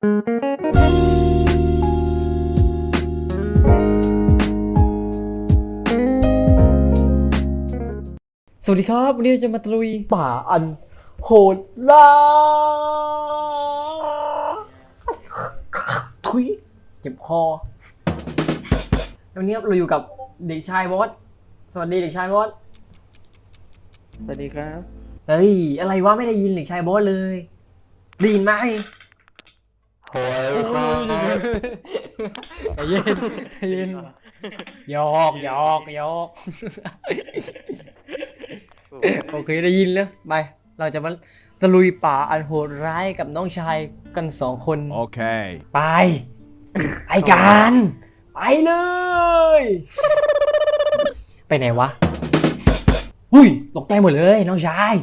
สวัสดีครับ วันนี้เราจะมาตะลุยป่าอันโหดร้ายทุยเจ็บคอวันนี้เราอยู่กับเด็กชายบอสสวัสดีเด็กชายบอสสวัสดีครับ เฮ้ย อะไรวะไม่ได้ยินเด็กชายบอสเลยได้ยินไหม โอ้ยใจเย็นใจเย็นหยอกหยอกหยอกโอเคได้ยินแล้วไป เราจะมาตะลุยป่าอันโหดร้ายกับน้องชายกันสองคน Okay. ไปไปกันไปเลย ไปไหนวะอุ้ยตกใจหมดเลยน้องชาย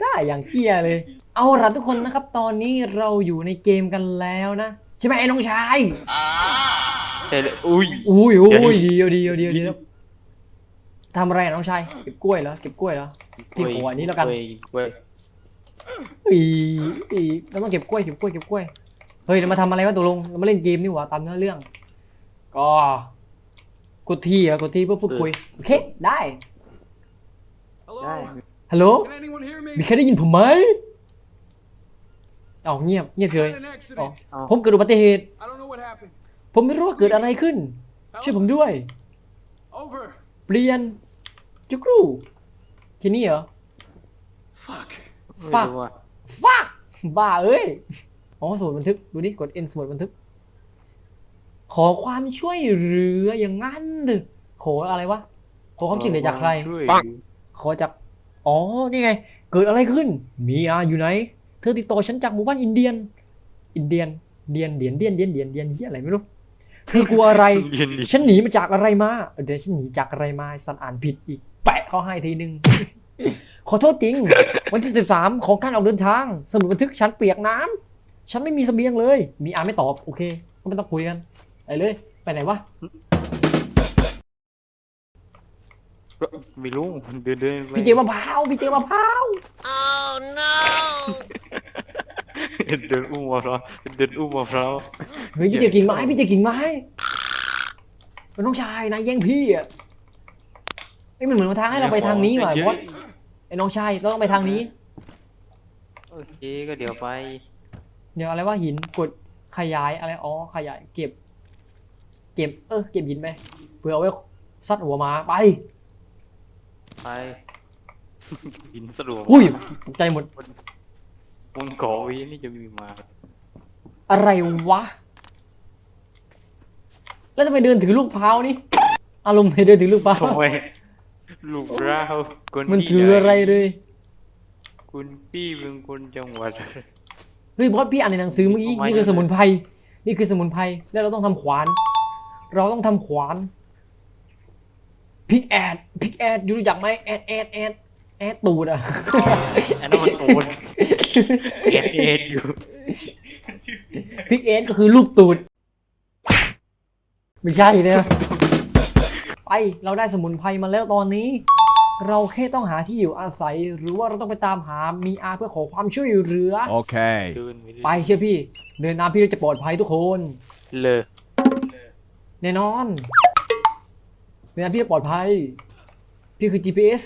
ได้อย่างเกี้ยเลย เอาละทุกคนนะครับ ตอนนี้เราอยู่ในเกมกันแล้วนะ ใช่ไหมไอ้น้องชาย ใช่เลยอุ้ย อุ้ยอุ้เดี๋ยวยเดียวเดียวเดียวเดียวทำอะไรอะน้องชายเก็บกล้วยเหรอเก็บกล้วยเหรอ พี่ขออันนี้แล้วกันกล้วยกล้วยอีอีเราต้องเก็บกล้วยเก็บกล้วยเก็บกล้วยเฮ้ยเรามาทำอะไรวะตกลงเรามาเล่นเกมนี่หว่าตามเนื้อเรื่อง ก็กดที่อะกดที่เพื่อพูดคุยโอเคได้ได้ฮัลโหล Can anyone hear me? มีใครได้ยินผมไหม เอ้าเงียบเงียบเฉย Had an อ๋อ accident. ผมเกิดอุบัติเหตุ I don't know what happened. ผมไม่รู้ว่าเกิดอะไรขึ้น ช่วยผมด้วย Over. เปลี่ยนจุกรูแค่นี้เหรอ Fuck. ไม่ฟักรู้อะฟักบ้าเอ้ยอ๋อสมุดบันทึก ดูดิกด N สมุดบันทึก ขอความช่วยเหลืออย่างนั้นหรือขออะไรวะ ขอความช่วยเหลือจากใครช่วยขอจาก อ๋อ นี่ไง เกิดอะไรขึ้น มีอาอยู่ไหน เธอติดต่อฉันจากหมู่บ้านอินเดียน อินเดียน เดียนเดียนเดียนเดียนเดียนเดียนเฮียอะไรไม่รู้ เธอกลัวอะไรเย็นดิฉันหนีมาจากอะไรมาเออเดี๋ยวฉันหนีจากอะไรมาสันอ่านผิดอีก แปะเขาให้ทีนึง ขอโทษจริง วันที่13ของการออกเดินทาง สมุดบันทึกฉันเปียกน้ำฉันไม่มีเสบียงเลย มีอาไม่ตอบ โอเค ก็ไม่ต้องคุยกันไปเลย ไปไหนวะไม่รู้เดินเดินไปพี่เจมะพร้าวพี่เจมะพร้าว เดินอุ้มมะพร้าวเดินอุ้มมะพร้าวเฮ้ยพี่เจกิ่งไม้พี่เจกิ่งไม้เป็นน้องชายนายแย่งพี่อะไอ้ยมันเหมือนมาทางให้เราไปทางนี้ว่ะบอสไอ้น้องชายเราต้องไปทางนี้ โอเคก็เดี๋ยวไปเดี๋ยวอะไรว่าหินกดขยายอะไรอ๋อขยายเก็บ เก็บเออเก็บหินไปเพื่อเอาไว้ซัดหัวหมาไป ไปหินสะดวกอุ้ยตกใจหมด บนเกาะวินี่จะมีมาอะไรวะ แล้วทำไมเดินถือลูกพร้าวนี่อารมณ์ไหนเดินถือลูกพร้าวทำไมลูกเราคนมันที่ถืออะไรเลย คุณพี่เป็นคนจังหวัดเฮ้ยบอสพี่อ่านในหนังสือเมื่อกี้ทำไมนี่คือสมุนไพรนี่คือสมุนไพรแล้วเราต้องทำขวาน เราต้องทำขวานพิกแอดพิกแอดรู้จักไหมแอดแอดแอดแอดตูดอะอันนั้นมันโอน เอ็ดเอ็ดอยู่พิกเอ็นก็คือรูปตูด ไม่ใช่นะไปเราได้สมุนไพรมาแล้วตอนนี้ เราแค่ต้องหาที่อยู่อาศัย หรือว่าเราต้องไปตามหามีอาเพื่อขอความช่วยเหลือ Okay. เดินไปเชื่อพี่เดินตามพี่เราจะปลอดภัยทุกคนเลยแน่นอนเดินตามพี่จะปลอดภัย พี่คือ GPS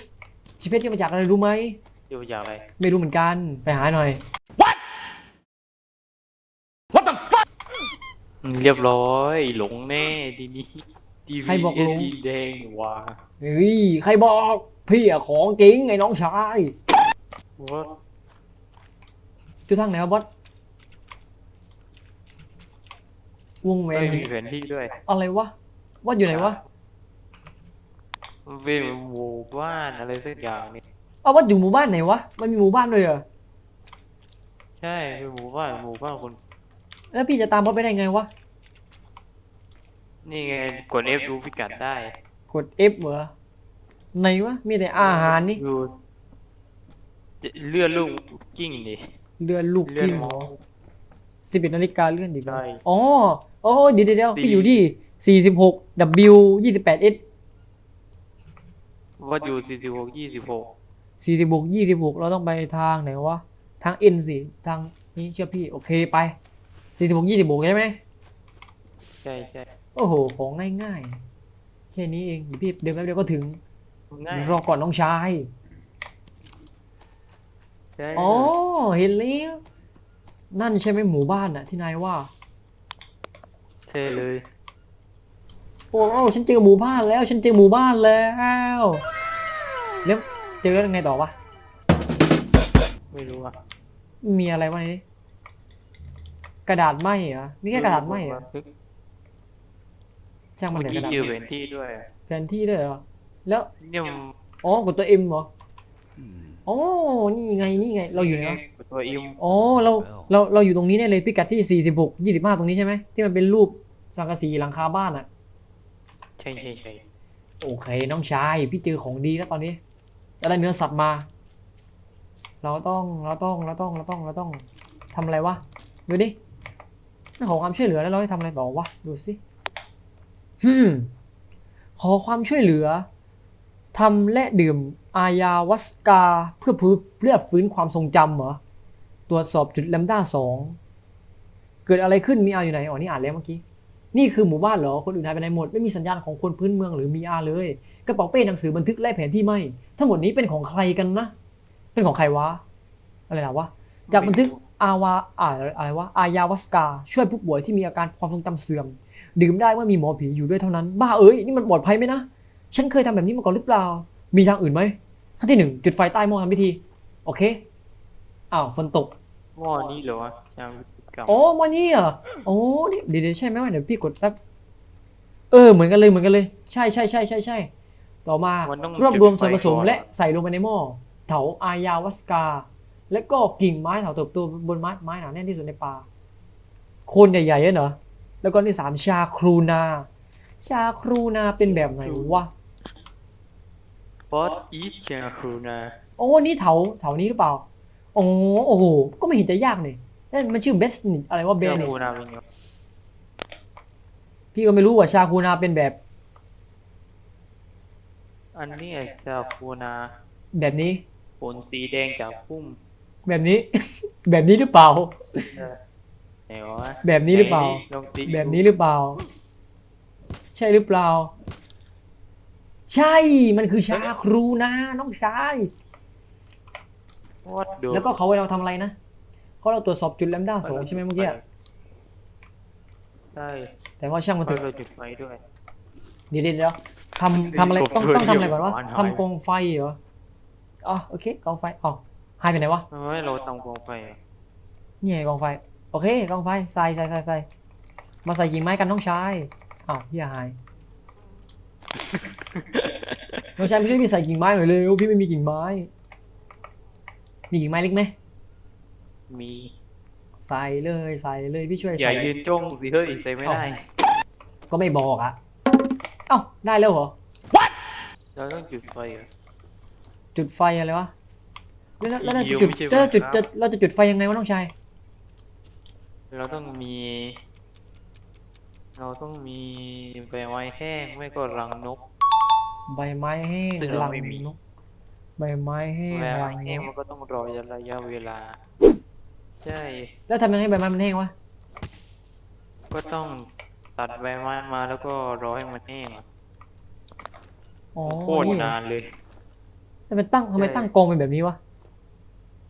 GPS ที่มาจากอะไรรู้ไหม เดี๋ยวอยากอะไร ไม่รู้เหมือนกัน ไปหาหน่อย เรียบร้อย หลงแน่ทีนี้ทีใครวีบอกเอหลงสีแดงว่ะเฮ้ยใครบอก พี่อะของจริงไอ้น้องชายว่าจุดทางไหนวะบอสวงแหวไม่นมีแผนที่ด้วยอะไรวะวัดอยู่ไหนวะ มันเป็นหมู่บ้านอะไรสักอย่างนี่ เอาวัดอยู่หมู่บ้านไหนวะ มันมีหมู่บ้านด้วยเหรอ ใช่เป็นหมู่บ้านหมู่บ้านคนแล้วพี่จะตามบอสไปได้ไงวะ นี่ไงกด F ดูพิกัดได้กด F เหรอไหนวะ มีแต่อาหารนี่ ดูจะเลื่อนลูกกิ้งดิเรือนลูกเลื่อนกิ้งมองสิบเอ็ดนาฬิกาเลื่อนดีกว่าได้อ๋อโอ้เดี๋ยวเดี๋ยวเดี๋ยวสี่ พี่อยู่ที่สี่สิบหก W ยี่สิบแปด S ว่าอยู่สี่สิบหกยี่สิบหก สี่สิบหกยี่สิบหกเราต้องไปทางไหนวะ ทางเอ็นสิ ทางนี้เชื่อพี่ โอเคไปสี่สิบหกยี่สิบหกใช่ไหมใช่ใช่โอ้โห ของง่ายๆ แค่นี้เองเดี๋ยวพี่เดินแป๊บเดียวก็ถึง ง่ายรอก่อนน้องชายใช่อ๋อเห็นแล้วนั่นใช่ไหมหมู่บ้านอะที่นายว่า ใช่เลย โอ้โอ้ฉันเจอหมู่บ้านแล้ว ฉันเจอหมู่บ้านแล้วแล้ว เจอแล้วยังไงต่อวะ ไม่รู้อะมีอะไรวะในนี้กระดาษไหมเหรอมีแค่กระดาษไหมเหรอช่างมันเมื่อเถอะกกี้ระดาษเจอแผนที่ด้วยแผนที่ด้วยเหรอแล้วเนี่ยมันอ๋อกดตัวเอ็มเหรออ๋อนี่ไงนี่ไง เราอยู่ไหนวะตัวอิมอ๋อเราเราเราอยู่ตรงนี้แน่เลยพิกัดที่สี่สิบหกยี่สิบห้าตรงนี้ใช่ไหมที่มันเป็นรูปสังกะสีหลังคาบ้านอะใช่ใช่ใช่โอเคน้องชายพี่เจอของดีแล้วตอนนี้ จะได้เนื้อสัตว์มา เราต้องเราต้องเราต้องเราต้องเราต้องทำอะไรวะดูดิขอความช่วยเหลือแล้วเราจะทำอะไรต่อวะดูสิฮึขอความช่วยเหลือทำและดื่มอายาวัสกาเพื่อพื้เพื่อฟื้นความทรงจำเหรอตรวจสอบจุดแลมด้าสองเกิดอะไรขึ้นมีอาอยู่ไหนอ๋อนี่อ่านแล้วเมื่อกี้ นี่คือหมู่บ้านเหรอ คนอื่นหายไปไหนหมด ไม่มีสัญญาณของคนพื้นเมืองหรือมีอาเลย กระเป๋าเป้หนังสือบันทึกและแผนที่ไม่ ทั้งหมดนี้เป็นของใครกันนะ เป็นของใครวะ อะไรนะวะ จากบันทึกอาวาอาอะไรวะ อายาวัสกา ช่วยผู้ป่วยที่มีอาการความทรงจำเสื่อม ดื่มได้เมื่อมีหมอผีอยู่ด้วยเท่านั้น บ้าเอ้ย นี่มันปลอดภัยไหมนะ ฉันเคยทำแบบนี้มาก่อนหรือเปล่า มีทางอื่นไหมขั้นที่หนึ่งจุดไฟใต้หม้อทำพิธี โอเค อ้าว ฝนตก หม้อนี้เหรอวะจา งกับอ๋อมานี่อะอ๋อนี่เดี๋ยวเดี๋ยวใช่ไหมวะเดี๋ยวพี่กดแป๊บเออเหมือนกันเลยเหมือนกันเลย ใช่ใช่ใช่ใช่ใช่ต่อมามันต้องรวบรวมส่วนผสมจุดไฟก่อนและใส่ลงไปในหม้อเถาอายาวัสกา และก็กิ่งไม้เถาเติบโตบนไม้ไม้หนาแน่นที่สุดในป่าโคนใหญ่ๆเหรอแล้วก็ที่สามชาครูนา ชาครูนาเป็นแบบไหนวะบอสอีทเชียครูนะโอ้นี่เถาเถานี้หรือเปล่าโอ้โอ้โหก็ไม่เห็นจะยากนี่ นั่นมันชื่อเบสนิอะไรว่าเบเจ้านิครูสนาเป็นไงพี่ก็ไม่รู้ว่าชาครูนาเป็นแบบ อันนี้เจ้าครูนา แบบนี้ผลสีแดงจากพุ่ม แบบนี้ แบบนี้หรือเปล่าไหนวะแบบนี้หรือเปล่าไหนลองตีแบบนี้หรือเปล่า ใช่หรือเปล่า ใช่ มันคือชาครูนะน้องชายวัดดูแล้วก็เขาให้เราทำอะไรนะ เขาเราตรวจสอบจุดแลมด้าสองใช่ไหมเมื่อกี้ใช่แต่ว่าช่างมันเพเถราะอะเราจุดไฟด้วย เดี๋ยวเดี๋ยวเดี๋ยวทำทำอะไรต้องต้องทำอะไรก่อนวะทำกองไฟเหรออ๋อโอเคกองไฟอ๋อหายไปไหนวะทำไมเราทำกองไฟอะนี่ไงกองไฟ โอเคกองไฟใส่ใส่ใส่ใส่มาใส่กิ่งไม้กันน้องชายอ้าวพี่หาย น้องชายไม่ช่วยพี่ใส่กิ่งไม้หน่อยเลยพี่ไม่มีกิ่งไม้ มีกิ่งไม้เล็กไหม มีใส่เลยใส่เลยพี่ช่วยอย่าใส่ยืนจ้องสิเฮ้ยใส่ไม่ได้ก็ไม่บอกอะเอ้าได้แล้วเหรอ เราต้องจุดไฟเหรอ จุดไฟอะไรวะแล้วแล้วแล้วเราอีจะกจุดไม่ใช่จะจุดครับจะเราจะจุดไฟยังไงวะน้องชายเราต้องมี เราต้องมีใบไม้แห้งไม่ก็รังนก ใบไม้แห้งซึ่งเรารังไม่มี นกใบไม้แห้งใบรัไม้งแห้งนมันกก็ต้องรอระยะเวลา ใช่ แล้วทำยังไงให้ใบไม้มันแห้งวะก็ต้องตัดใบไม้มาแล้วก็รอให้มันแห้งอะอ๋อโคตรนี่นานเลยทำไมตั้งทำไมใช่ตั้งกองเป็นแบบนี้วะ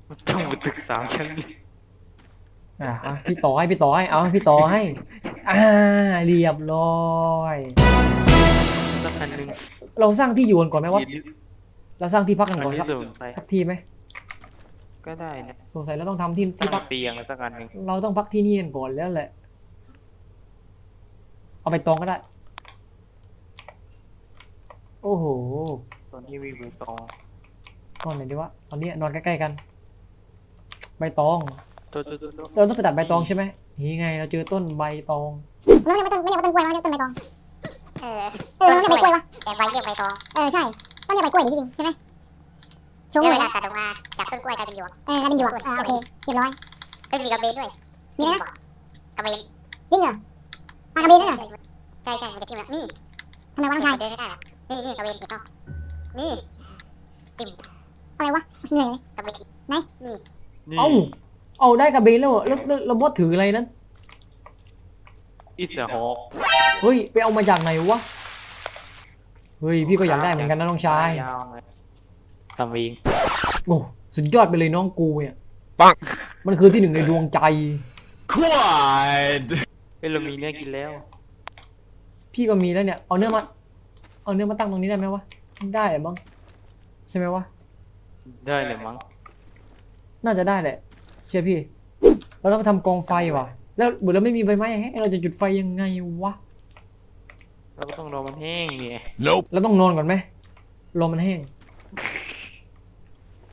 มันต้องมาตึกสามชั้นอะอะพี่ต่อให้พี่ต่อให้เอาพี่ต่อให้อ่าเรียบร้อยสักอันหนึ่งเราสร้างที่อยู่กันก่อนไหมวะอีลิเราสร้างที่พักกันอันก่อนนี้สักสมุนไพรสักที่ไหม ก็ได้นะสงสัยเราต้องทำที่ตั้ที่งพักเตียงสักอันหนึ่งเราต้องพักที่นี่กันก่อนแล้วแหละ เอาไปตองก็ได้ โอ้โหตอนที่มีใบตองนอนไหนดีวะตอนนี้นอนใกล้ๆกัน ใบตองโต๊ะโต๊ะโต๊ะโต๊ะเราต้องไปตัดใบตองใช่ไหมนี่ไง เราเจอต้นใบตอง เราเรียกว่าต้นไม่เรียกว่าต้นกล้วยเราเรียกต้นใบตอง เออเออเราเรียกใบกล้ยวะแต่ใบเรียกใบตอง เออใช่ ต้องเรียกใบกล้วยดิจริงๆใช่ไหม ชงเรียกเลเวยลาตัดออกมาจากต้นกล้วยกลายเป็นหยวกเออกลายเป็นหยวกอ่าโอเคเรียบร้อยเอ้ยมีกระเบนด้วยมีนะกระเบนจริงเหรอปลากระเบนนั่นเหรอใช่ใช่มันจะทิ่มแล้วนี่ทำไมวะน้องชายเดินไม่ได้หรอกนี่นี่กระเบนติดเนาะนี่อะไรวะเหนื่อยเลยกระเบนไหนนี่นี่เอ้าเอาได้กระเบนแล้วเหรอแล้วแล้วแล้วบอสถืออะไรนั้นอิสระฮอกเฮ้ยไปเอามาจากไหนวะเฮ้ยพี่ก็อยากได้เหมือนกันนะน้องชายยาวเลย ทำเองโอ้สุดยอดไปเลยน้องกูเนี่ยมันคือที่หนึ่งในดวงใจ Quad. เฮ้ยเรามีเนื้อกินแล้ว พี่ก็มีแล้วเนี่ย เอาเนื้อมา เอาเนื้อมาตั้งตรงนี้ได้ไหมวะ ได้แหละมั้งใช่ไหมวะ ได้เลยมั้ง น่าจะได้แหละ เชื่อพี่ เราต้องไปทำกองไฟว่ะ แล้วเบื่อเราไม่มีใบไม้ให้เราจะจุดไฟยังไงวะ เราก็ต้องรอมันแห้งไง Nope. เราต้องนอนก่อนไหมรอมันแห้งเ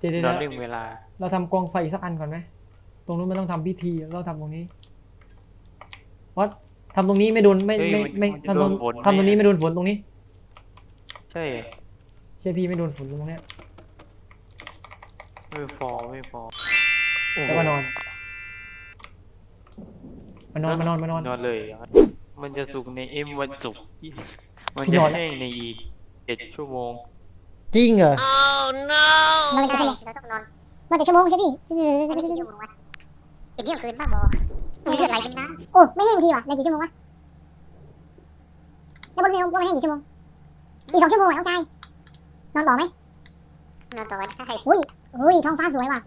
ดี๋ยวเดี๋ยวนอนเดี๋เรื่ยวองเวลา เราทำกองไฟอีกสักอันก่อนไหมตรงนู้นมันต้องทำพิธีเราทำตรงนี้วัดทำตรงนี้ไม่โดนไม่ไม่ไม่ทำตรงทำตรงนี้ไม่โดนฝนตรงนี้ใช่เชื่อพี่ไม่โดนฝนตรงเนี้ยไม่พอไม่พอแล้วมานอนมานอนมานอนมานอน นอนเลยเหรอมันจะสุกในเอ็มวันศุกร์ที่มันพี่จะนอนแล้วแห้งในอีกเจ็ดชั่วโมงจริงเหรอ นอนใช่กี่ชั่วโมงเราต้องนอนนอนแต่ชั่วโมงใช่พี่เออไม่กี่ชั่วโมงวะเป็นเที่ยงคืนบ้าบอมีเลือดไหลเป็นน้โอ้ไม่แห้งทีว่ะในกี่ชั่วโมงวะแล้วบนเมลว่าไม่แห้งกี่ชั่วโมงอีกสองชั่วโมงอะน้องชายนอนต่อไหมำนอนต่อได้อุ้ยอุ้ยท้องฟ้าสวยว่ะ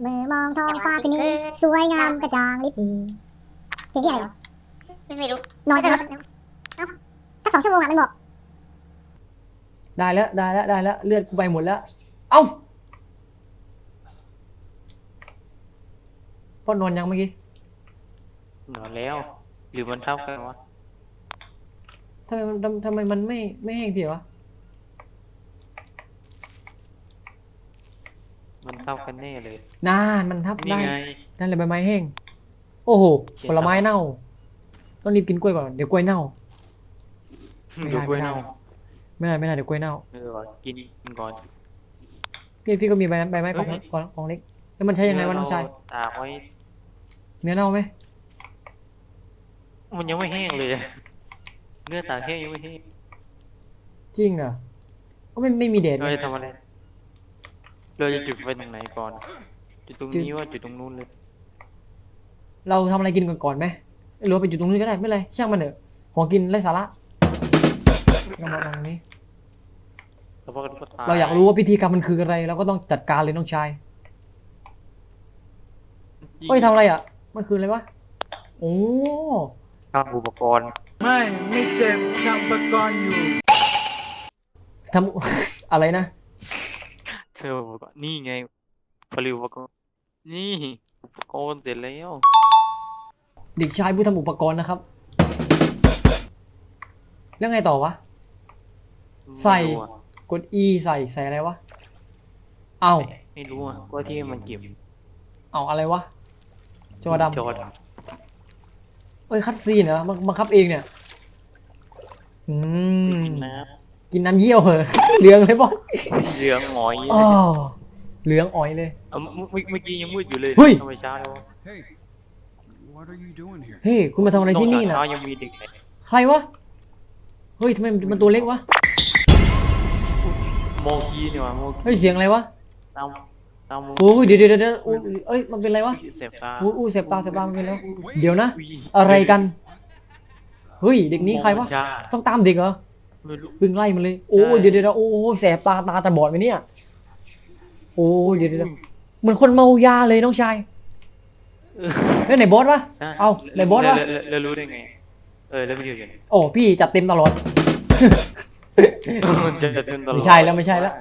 เมื่อมองท้องฟ้าคืนนี้สวยงามกระจ่างลิบดีเพลงที่อะไรวะไม่รู้นอนแต่จะเราสักสองชั่วโมงอะมันบอกได้แล้วได้แล้วได้แล้วเลือดกูไปหมดแล้ว เอ้าพ่อนอนยังเมื่อกี้นอนแล้ว หรือมันเท่ากันวะทำไมมันทำทำไมมันไม่ไม่แห้งทีวะมันเท่ากันแน่เลยนานมันทับนี่ได้ไง นั่นเลยใบไม้แห้ง โอ้โหเชี่ย ผลไม้เน่า ต้องรีบกินกล้วยก่อนเดี๋ยวกล้วยเน่า ไม่ได้ ดูกล้วยไม่ได้เน่าไม่ได้ไม่ได้เดี๋ยวกล้วยเน่า เออว่ะกินกินก่อน พี่พี่ก็มีใบใบไม้ของเฮ้ยของของเล็กแล้วมันใช้ยังไงวะน้องชายตากไว้เนื้อเน่าไหมมันยังไม่แห้งเลย เนื้อตากแห้งยังไม่แห้งจริงเหรอก็ไม่ไม่มีแดดเราไงจะทำอะไรเราจะจุดไฟตรงไหนก่อนจุดตรงจุดนี้ว่าจุดตรงนู้นเลย เราทำอะไรกินก่อนก่อนไหมหรือว่าไปจุดตรงนู้นก็ได้ไม่เป็นไรช่างมันเถอะของกินไร้สาระเรามาตรงนี้ แล้วพวกก็ตายเราอยากรู้ว่าพิธีกรรมมันคืออะไรเราก็ต้องจัดการเลยน้องชายเฮ้ยทำอะไรอะ มันคืออะไรวะโอ้ทำอุปกรณ์ ไม่ไม่เจ็บทำประกรณ์อยู่ทำ อะไรนะเธออุปกรณ์นี่ไงผลิตอุปกรณ์นี่อุปกรณ์เสร็จแล้วเด็กชายผู้ทำอุปกรณ์นะครับ แล้วไงต่อวะ ใส่ ไม่รู้อะ กด E ใส่ใส่อะไรวะ เอาไม่รู้อะว่าที่มันเก็บเอาอะไรวะ จอดำจอดเอ้ยคัดซีนเหรอบังบังคับเองเนี่ย อืมกินน้กินน้ำเยี่ยวเหอะเหลืองเลยบอสำเหลืองหงอยเลอ๋อยเหลืองอ๋อยเลยเอาเมื่อเมื่อเมื่อกี้ยังมืดอยู่เลยเฮ้ยทำไมเช้าแล้ววะ Hey, what are you doing here? เฮ้ยคุณมาทำอะไรที่นี่น่ะเช้ายังมีเด็กไหนใครวะ เฮ้ยทำไมมันตัวเล็กวะ โมกีเนี่ยว่ะโมกีเฮ้ยเสียงอะไรวะตามตามโมโอ้ยเดี๋ยวเดี๋ยวเดี๋ยวอุ้ยเอ้ยมันเป็นอะไรวะเสพตาอุ้ยอุ้ยเสบตาเสบตามันเป็นอะไรวะเดี๋ยวนะอุ๊ยอะไรกันเฮ้ยเด็กนี้ใครวะโมชาต้องตามเด็กเหรอไม่รู้วิ่งไล่มันเลยโอ้ยใช่เดี๋ยวเดี๋ยวเดี๋ยวโอ้ยแสบตาตาจะบอดไหมเนี่ยโอ้ยเดี๋ยวเดี๋ยวเดี๋ยวเหมือนคนเมายาเลยน้องชายแล้วไหนบอสวะะเอาไหนบอสวะแล้วแล้วแล้วรู้ได้ไงเออแล้วมันอยู่ไหนโอ้พี่จัดเต็มตลอดมัน จะจะเต้นตลอดไม่ใช่แล้วไม่ใช่แล้ว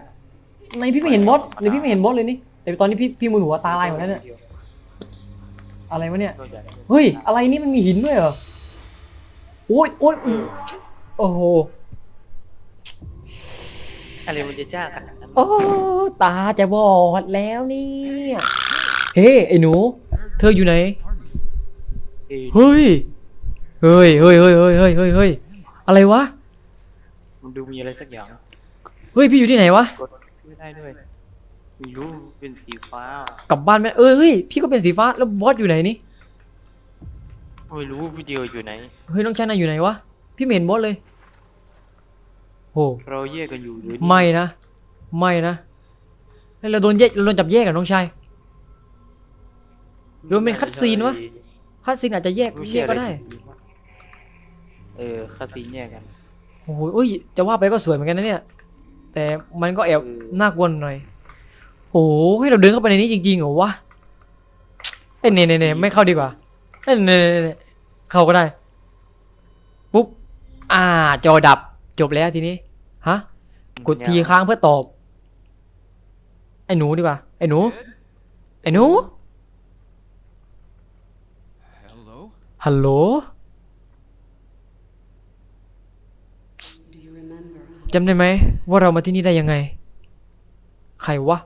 ในพี่ไม่เห็นบอสในพี่ไม่เห็นบอสเลยนี่แต่ตอนนี้พี่พี่มือหัวตาลายหมดแล้วเนี่ยอะไรวะเนี่ยเฮ้ยอะไรนี่มันมีหินด้วยเหรอโอ้ยโอ้ยโอ้โหอะไรมันจะจ้าขนาดนั้นโอ้ตาจะบอดแล้วเนี่ยเฮ้ไอ้หนู เธออยู่ไหนเฮ้ยเฮ้ยเฮ้ยเฮ้ยเฮ้ยเฮ้ยเฮ้ยอะไรวะ ดูมีอะไรสักอย่างเฮ้ยพี่อยู่ที่ไหนวะกดไม่ได้ด้วยไม่รู้เป็นสีฟ้ากลับบ้านไหมเออเฮ้ยพี่ก็เป็นสีฟ้าแล้วบอสอยู่ไหนนี่ไม่รู้วิดีโออยู่ไหน เฮ้ยน้องชายนายอยู่ไหนวะพี่ไม่เห็นบอสเลยโหเราแยกกันอยู่หรือไม่นะไม่นะแล้วเราโดนแยกเราโดนจับแยกกับน้องชายหรือมันเป็นคัตซีนวะคัสซินอาจจะแยกไม่แยใช่กอะก็รได้ เออคัตซีนแยกกัน โอ้โหอุ้ยจะว่าไปก็สวยเหมือนกันนะเนี่ย แต่มันก็แอบเออน่ากลัวหน่อยโอ้โหให้เราเดินเข้าไปในนี้จริงๆเหรอวะเอ้ยเน่เน่เน่ไม่เข้าดีกว่าเอ้ยเน่เน่เน่เข้าก็ได้ ปุ๊บ อ่า จอดับ จบแล้วทีนี้ ฮะ กดทีค้างเพื่อตอบ ไอ้หนูดีกว่า ไอ้หนู ไอ้หนู Hello? ฮัลโหล จำได้ไหมว่าเรามาที่นี่ได้ยังไง ใครวะ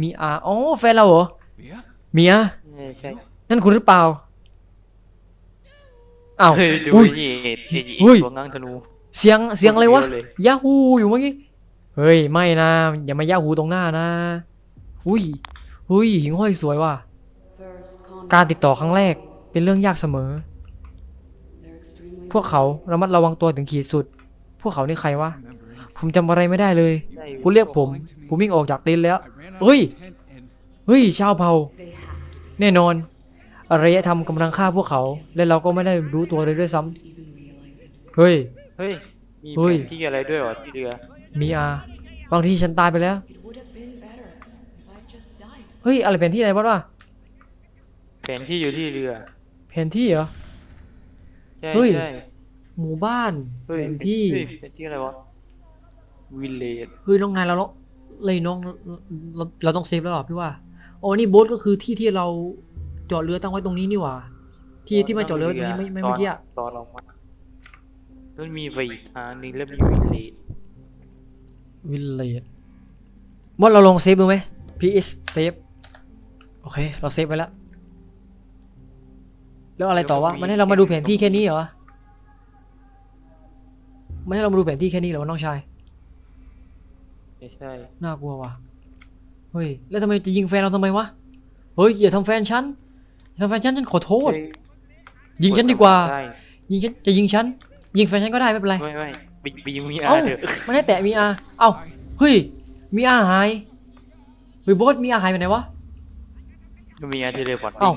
มีอาอ๋อแฟนเราเหรอ Mia? เมียใช่ใช่นั่นคุณหรือเปล่าอ้าวเฮ้ยดูอุ้ยนี่เอจิอุ้ยตัวง้างธนู เสียงเสียงอะไรวะเดียเลยยาฮูอยู่เมื่อกี้เฮ้ยไม่นะอย่ามายาฮูตรงหน้านะอุ้ยอุ้ยหิงห้อยสวยว่ะการติดต่อครั้งแรกเป็นเรื่องยากเสมอ พวกเขาระมัดระวังตัวถึงขีดสุด พวกเขานี่ใครวะ Remembering. ผมจำอะไรไม่ได้เลยใช่คุณเรียกผม ผมวิ่งออกจากเต็นท์แล้ว I ran out เฮ้ย of tent and เฮ้ย ชาวเผ่า แน่นอนอารยธรรมกำลังฆ่าพวกเขา และเราก็ไม่ได้รู้ตัวเลยด้วยซ้ำเฮ้ย เฮ้ย มีเฮ้ยแผนที่อะไรด้วยเหรอที่เรือ มีอา บางทีฉันตายไปแล้วเฮ้ย อะไรแผนที่ไหนวะวะแผนที่อยู่ที่เรือ แผนที่เหรอ ใช่เฮ้ย ใช่ หมู่บ้านเฮ้ยแผนที่เฮ้ยแผนที่อะไรวะวิลเลจเฮ้ยน้องนายเราเราเลยน้องเราเราต้องเซฟแล้วเหรอพี่ว่าโอ้นี่โบ๊ทก็คือที่ที่เราจอดเรือตั้งไว้ตรงนี้นี่หว่า ที่ที่มาจอดเรือไว้ตรงนี้ไม่ไม่เมื่อกี้อะตอนเรามามันมีไปอีกทางหนึงแล้วมีวิลเลจวิลเลจว่าเราลองเซฟดูไหม PS เซฟโอเค เราเซฟไว้แล้ว แล้วอะไรต่อวะ มันให้เรามาดูแผนที่แค่นี้เหรอ มันให้เรามาดูแผนที่แค่นี้เหรอวะน้องชาย ไม่ใช่ น่ากลัวว่ะ เฮ้ย แล้วทำไมจะยิงแฟนเราทำไมวะ เฮ้ย อย่าทำแฟนฉันอย่าทำแฟนฉันฉันขอโทษเฮ้ยยิงฉันดีกว่าได้ยิงฉัน จะยิงฉัน ยิงแฟนฉันก็ได้ไม่เป็นไร ไม่ไม่ไปไปยิงมีอาเอ้าเถอะมันให้แตะมีอาเอ้า เฮ้ย มีอาหาย เฮ้ยโบอสมีอาหายไปไหนวะ มีอาเทเลพอร์ตเอ้า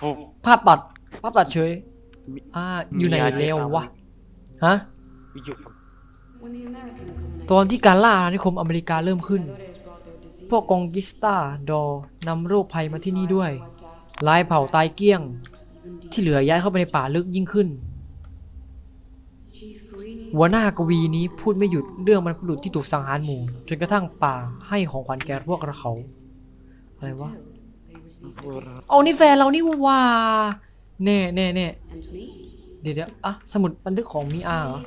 ฟุบ ภาพตัด ภาพตัดเฉยมีอ่า อยู่ไหนมีอาใช้แล้วคำวะ ฮะ ตอนที่การล่าอาณานิคมอเมริกาเริ่มขึ้น พวกกองกิสตาดอนำโรคภัยมาที่นี่ด้วยลายเผ่าตายเกลี้ยง ที่เหลือย้ายเข้าไปในป่าลึกยิ่งขึ้นหัวหน้ากวีนี้พูดไม่หยุดเรื่องบรรพบุรุษที่ถูกสังหารหมู่ จนกระทั่งป่าให้ของขวัญแก่พวกเขา อะไรวะ เอานี่แฟนเรานี่ว่า แน่แน่แน่เดี๋ยวเดี๋ยวอะสมุดบันทึกของมีอาเหรอ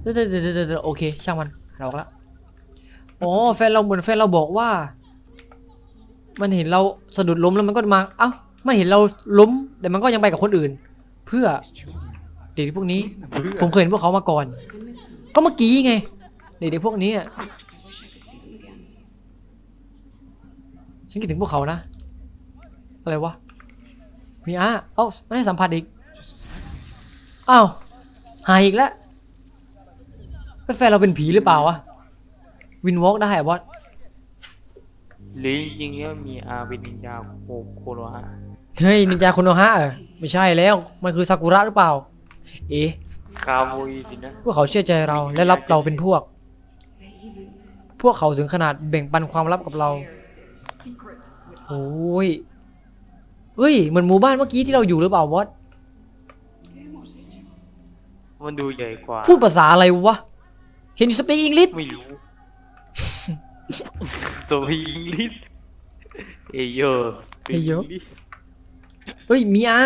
เดี๋ยวเดี๋ยวเดี๋ยวโอเค ช่างมันเราละอ๋อแฟนเราเหมือนแฟนเราบอกว่า มันเห็นเราสะดุดล้มแล้วมันก็มาเอ้ามันเห็นเราล้ม แต่มันก็ยังไปกับคนอื่น เพื่อเด็กพวกนี้ ผมเคยเห็นพวกเขามาก่อน ก็เมื่อกี้ไงเด็กพวกนี้อะฉันคิดถึงพวกเขานะ อะไรวะ มีอะเอ้าไม่ได้สัมผัสอีกอ้าวหายอีกแล้ว แฟนเราเป็นผีหรือเปล่าวะ วินวอล์กได้อะบอสหรือจริงๆแล้วมีอาเป็นนินจาโคโคโรฮะเฮ้ยนินจาคุโนฮะเหรอไม่ใช่แล้ว มันคือซากุระหรือเปล่า เอ๊ะคาโมยสินะพวกเขาเชื่อใจเราและรับเราเป็นพวก พวกเขาถึงขนาดแบ่งปันความลับกับเราโอ้ยเฮ้ยเหมือนหมู่บ้านเมื่อกี้ที่เราอยู่หรือเปล่าวอสมันดูใหญ่กว่า พูดภาษาอะไรวะ Can you speak English ไม่รู้ตัวพิงลิสเอโยเอโย เฮ้ยมีอา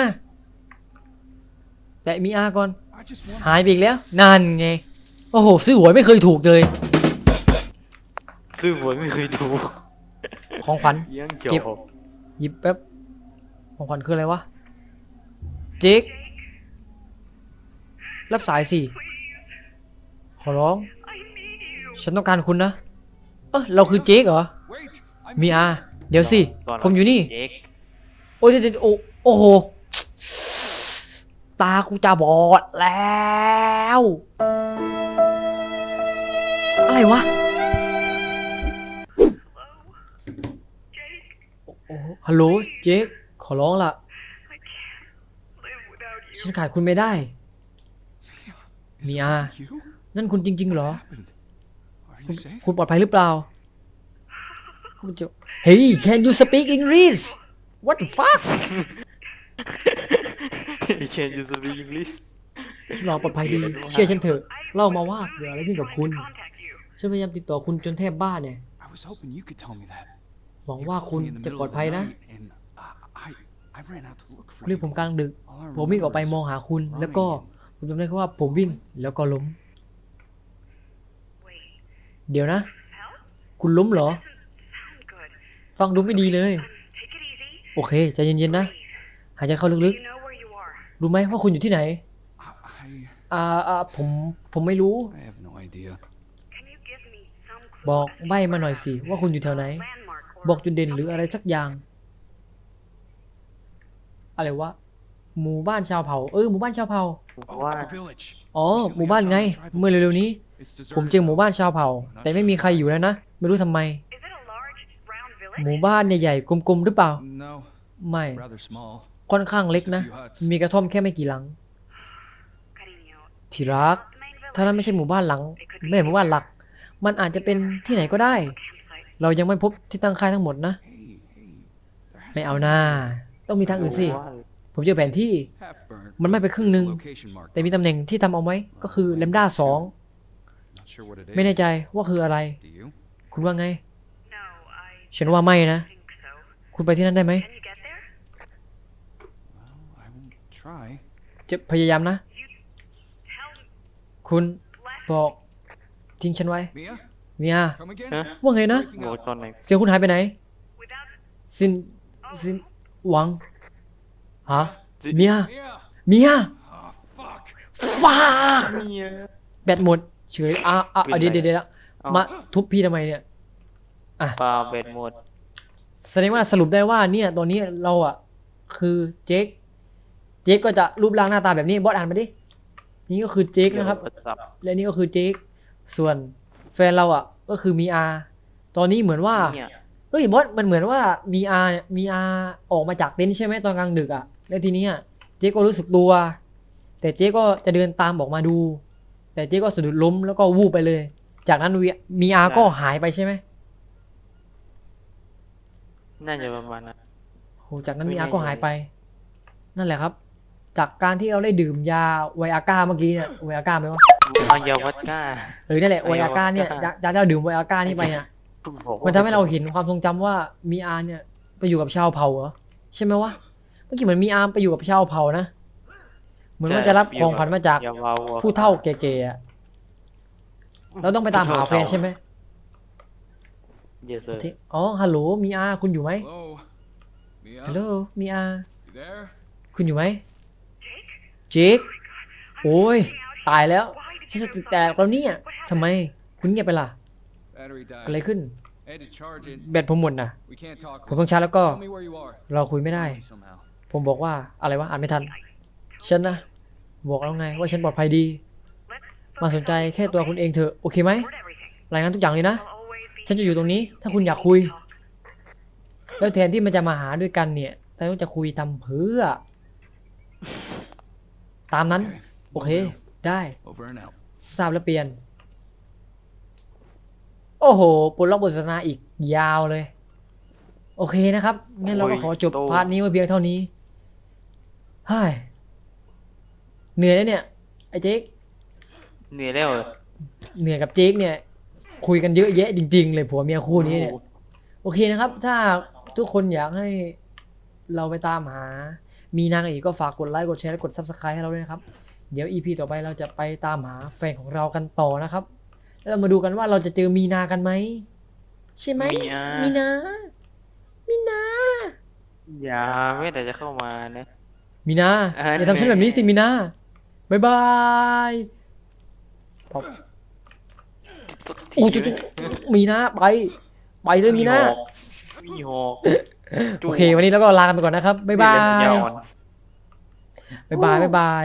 แต่มีอาก่อน I just want หายไปอีกแล้วนั่นไง โอ้โห ซื้อหวยไม่เคยถูกเลยซื้อหวยไม่เคยดูของขวัญยังจเก็บ บหยิบแป๊บ ของขวัญคืออะไรวะเจ๊กรับสายสิ ขอร้อง ฉันต้องการคุณนะ เออเราคือเจ๊กเหรอ Wait! I มีอา เดี๋ยวสิตนผมอยู่นี่เด็กโอ้ยเดี๋ยวเดี๋ยวโอ้โอ้โห ตากูจะบอดแล้ว อะไรวะ โอ้โหฮัลโหล เจคขอร้องละฉันขาดคุณไม่ได้ Is Mia. that you? นั่นคุณจริง ๆ เหรอ What happened? Are คุณ you safe? คุณปลอดภัยหรือเปล่าคุณจะ Hey can you speak English What the fuck Can you speak English ฉันรอปลอดภัยดี เชื่อฉันเถอะ เล่ามาว่าเกิดอะไรขึ้นกับคุณ ฉันพยายามติดต่อคุณจนแทบบ้าเนี่ย I was hoping you could tell me that. หวัง You ว่า called คุณ me in the จะ middle ปลอ of ด the ภัยนะ night and, uh, I I ran out to look คุ for ณเรียกผมกลางดึก All I ผมวิ่งออกไป remember ม is องหาคุณ แล้วก็ running ผมจำได้แค่ว่าผมวิ่งแล้วก็ล้ม เดี๋ยวนะ คุณล้มเหรอ ฟังดูไม่ดีเลย โอเคใจเย็นๆนะ หายใจเข้าลึกๆ รู้ไหมว่าคุณอยู่ที่ไหน I, อ่าอ่าผมผมไม่รู้ I have no idea. บอกใบมาหน่อยสิ ว่าคุณอยู่แถวไหน บอกจุดเด่นหรืออะไรสักอย่าง อะไรวะหมู่บ้านชาวเผ่า เออหมู่บ้านชาวเผ่า Oh, What? the village. อ๋อหมู่บ้านไง เมื่อเร็วๆนี้ It's ผมเจอ deserted. หมู่บ้านชาวเผ่า แต่ไม่มีใครอยู่แล้วนะ ไม่รู้ทำไม หมู่บ้านใหญ่ๆกลมๆหรือเปล่า No, ไม่ rather small. ค่อนข้างเล็กนะ มีกระท่อมแค่ไม่กี่หลัง ทีรัก ถ้านั้นไม่ใช่หมู่บ้านหลัง ไม่ใช่หมู่บ้านหลัก มันอาจจะเป็นที่ไหนก็ได้ เรายังไม่พบที่ตั้งค่ายทั้งหมดนะ Hey, hey. there has ไม่ to เอา be หน้า ต้องมีทางอื่นสิ ผมเจอแผนที่ half burnt. มันไม่ไปครึ่งหนึ่ง There's a location marked แต่มี on ตำแหน่งที่ทำเอาไว้ก็คือเลมด้าสอง it. Not sure what it ไม่แน่ is. ใจว่าคืออะไร Do you? คุณว่าไงฉันว่าไม่นะคุณไปที่นั่นได้ไหม Well, I will try. จะพยายามนะคุณบอกทิ้งฉันไว้ Mia, เมีย come again? ฮะว่าไงนะ Breaking บอก up. ตอนไหนเสียงคุณหายไปไหนสินสินหวังฮะเมีย Mia. เมีย Oh, fuck. ฟาดเนี่ยแบตหมด เฉยอะอะปิดเอาเดี๋ยวไหมเดี๋ยวเดี๋ยวเอามาทุบพี่ทำไมเนี่ย ปลาเบ็ดหมด แสดงว่าสรุปได้ว่าเนี่ยตอนนี้เราอะคือเจ๊กเจ๊กก็จะรูปร่างหน้าตาแบบนี้บอสอ่านมาดิ นี่ก็คือเจ๊กนะครับสับและนี่ก็คือเจ๊กส่วนแฟนเราอะก็คือมีอาตอนนี้เหมือนว่า เนี่ยเฮ้ยบอสมันเหมือนว่ามีอาเนี่ยมีอาออกมาจากเต็นท์ใช่ไหมตอนกลางดึกอะ แล้วทีเนี้ยเจ๊ก็รู้สึกตัว แต่เจ๊ก็จะเดินตามออกมาดู แต่เจ๊ก็สะดุดล้มแล้วก็วูบไปเลย จากนั้นวีมีอาก็หายไปใช่ไหมน่าจะประมาณนั้นโหจากนั้นไม่มีแน่อาก็หายไป นั่นแหละครับ จากการที่เราได้ดื่มยาไวอาก้าเมื่อกี้เนี่ยไวอาก้าไหมวะเอายาวัดก้าหรือนั่นแหละไวอาก้าเนี่ยไวอาก้ายาที่เราดื่มไวอาก้านี่ไปเนี่ยมันทำให้เราเห็นความทรงจำว่ามีอาเนี่ยไปอยู่กับชาวเผ่าเหรอใช่ไหมวะเมื่อกี้เหมือนมีอาไปอยู่กับชาวเผ่านะ เหมือนว่าจะรับของขวัญมาจากยาวาวัวผู้เฒ่าแก่ๆอะเราต้องไปตามหาแฟนใช่ไหมเยอะเลยที่อ๋อฮัลโหลมีอาคุณอยู่ไหม Hello. Mia, ฮัลโหลมีอา you there? คุณอยู่ไหมเจคโอ้ย ตายแล้วฉันสติแตกแล้วเนี่ยทำไม คุณเงียบไปล่ะ Battery เกิดอะไร died. ขึ้น I had to charge it. แบตผมหมดนะ We can't talk. ผมต้องชาร์จแล้วก็ Tell me where you are. เราคุยไม่ได้ Somehow. ผมบอกว่าอะไรวะอ่านไม่ทัน ฉันนะ บอกแล้วไงว่าฉันปลอดภัยดี มาสนใจแค่ตัวคุณเองเถอะ โอเคไหม รายงานทุกอย่างเลยนะ ฉันจะอยู่ตรงนี้ ถ้าคุณอยากคุย แล้วแทนที่มันจะมาหาด้วยกันเนี่ย แต่ต้องจะคุยทำเพื่อ ตามนั้น โอเค ได้ ทราบแล้วเปลี่ยน โอ้โหปลดล็อกบทสนทนาอีกยาวเลย โอเคนะครับงั้นเราก็ขอจบพาร์ทนี้ไว้เพียงเท่านี้เฮ้ย เหนื่อยแล้วเนี่ยไอ้เจ๊กเหนื่อยแล้วเหรอเหนื่อยกับเจ๊กเนี่ย คุยกันเยอะแยะจริง ๆ เลยผัวเมียคู่นี้เนี่ย โอเคนะครับ ถ้าทุกคนอยากให้เราไปตามหา มีนางอีกก็ฝากกดไลค์กดแชร์และกด subscribe ให้เราด้วยนะครับ เดี๋ยว EP ต่อไปเราจะไปตามหาแฟนของเรากันต่อนะครับ แล้วเรามาดูกันว่าเราจะเจอมีนากันไหมใช่ไหมมีอามีนา มีนา อย่าไม่แต่จะเข้ามานะ มีนาเอออย่าทำฉันแบบนี้สิมีนา บายบายพอโอ้จุดมีนาไป ไปเลยมีนามีหอกโอเค วันนี้เราก็ลากันไปก่อนนะครับ บ๊ายบายเล่นยาวอ่อนบ๊ายบาย บ๊ายบาย